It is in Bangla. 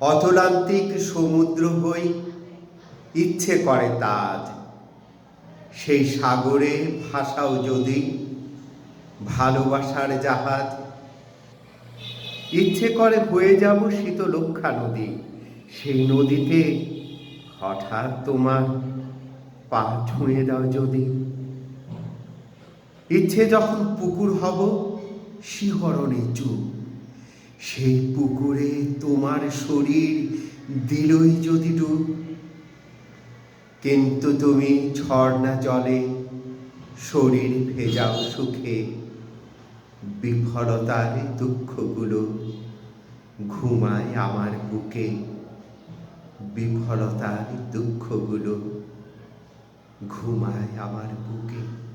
অতলান্তিক সমুদ্র হই ইচ্ছে করে তাজ। সেই সাগরে ভাষাও যদি ভালোবাসার জাহাজ। ইচ্ছে করে হয়ে যাব শীতলক্ষা নদী। সেই নদীতে হঠাৎ তোমার পা ছুঁয়ে দাও যদি। ইচ্ছে যখন পুকুর হব, শিহরণে চুপ। সেই পুকুরে শরীর দিলই যদি কিন্তু তুমি ঝর্ণা জলে শরীর ভেজাও সুখে। বিফলতার দুঃখগুলো ঘুমায় আমার বুকে। বিফলতার দুঃখগুলো ঘুমায় আমার বুকে।